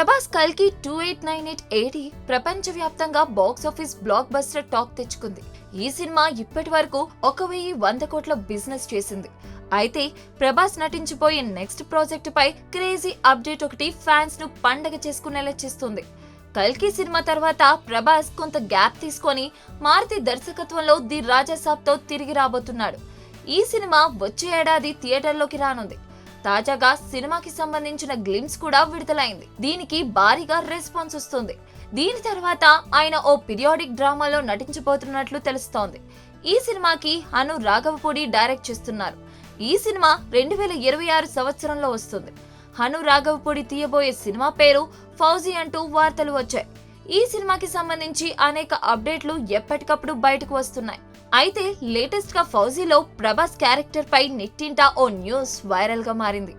ప్రభాస్ కల్కి two eight nine eight AD ప్రపంచవ్యాప్తంగా box office blockbuster talk తెచ్చుకుంది. ఈ సినిమా ఇప్పటి వరకు ఒక వెయ్యి వంద కోట్ల బిజినెస్ చేసింది. అయితే ప్రభాస్ నటించిపోయే నెక్స్ట్ ప్రాజెక్టుపై క్రేజీ అప్డేట్ ఒకటి ఫ్యాన్స్ను పండగ చేసుకునేలా చేస్తుంది. కల్కి సినిమా తర్వాత ప్రభాస్ కొంత గ్యాప్ తీసుకొని మారుతి దర్శకత్వంలో ది రాజాసాబ్తో తిరిగి రాబోతున్నాడు. ఈ సినిమా వచ్చే ఏడాది థియేటర్లోకి రానుంది. తాజాగా సినిమాకి సంబంధించిన గ్లిమ్స్ కూడా విడుదలైంది. దీనికి భారీగా రెస్పాన్స్ వస్తుంది. దీని తర్వాత ఆయన ఓ పీరియాడిక్ డ్రామాలో నటించబోతున్నట్లు తెలుస్తోంది. ఈ సినిమాకి అను రాఘవపూడి డైరెక్ట్ చేస్తున్నారు. ఈ సినిమా రెండు వేల ఇరవై ఆరు సంవత్సరంలో వస్తుంది. హను రాఘవపూడి తీయబోయే సినిమా పేరు ఫౌజీ అంటూ వార్తలు వచ్చాయి. ఈ సినిమాకి సంబంధించి అనేక అప్డేట్లు ఎప్పటికప్పుడు బయటకు వస్తున్నాయి. అయితే లేటెస్ట్గా ఫౌజీలో ప్రభాస్ క్యారెక్టర్ పై నెట్టింట ఓ న్యూస్ వైరల్గా మారింది.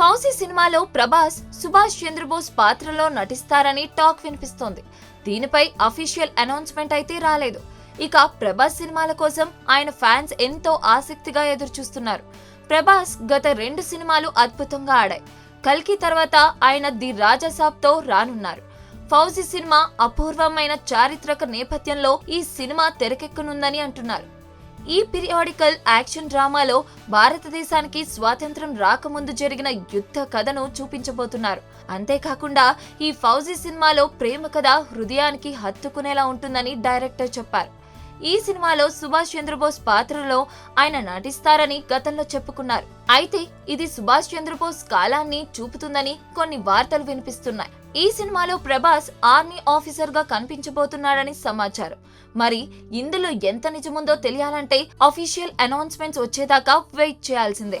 ఫౌజీ సినిమాలో ప్రభాస్ సుభాష్ చంద్రబోస్ పాత్రలో నటిస్తారని టాక్ వినిపిస్తోంది. దీనిపై అఫీషియల్ అనౌన్స్మెంట్ అయితే రాలేదు. ఇక ప్రభాస్ సినిమాల కోసం ఆయన ఫ్యాన్స్ ఎంతో ఆసక్తిగా ఎదురుచూస్తున్నారు. ప్రభాస్ గత రెండు సినిమాలు అద్భుతంగా ఆడాయి. కల్కి తర్వాత ఆయన ది రాజాసాబ్తో రానున్నారు. ఫౌజీ సినిమా అపూర్వమైన చారిత్రక నేపథ్యంలో ఈ సినిమా తెరకెక్కనుందని అంటున్నారు. ఈ పీరియాడికల్ యాక్షన్ డ్రామాలో భారతదేశానికి స్వాతంత్రం రాకముందు జరిగిన యుద్ధ కథను చూపించబోతున్నారు. అంతేకాకుండా ఈ ఫౌజీ సినిమాలో ప్రేమ కథ హృదయానికి హత్తుకునేలా ఉంటుందని డైరెక్టర్ చెప్పారు. ఈ సినిమాలో సుభాష్ చంద్రబోస్ పాత్రలో ఆయన నటిస్తారని గతంలో చెప్పుకున్నారు. అయితే ఇది సుభాష్ చంద్రబోస్ కాలాన్ని చూపుతుందని కొన్ని వార్తలు వినిపిస్తున్నాయి. ఈ సినిమాలో ప్రభాస్ ఆర్మీ ఆఫీసర్గా కనిపించబోతున్నాడని సమాచారం. మరి ఇందులో ఎంత నిజముందో తెలియాలంటే అఫీషియల్ అనౌన్స్మెంట్స్ వచ్చేదాకా వెయిట్ చేయాల్సిందే.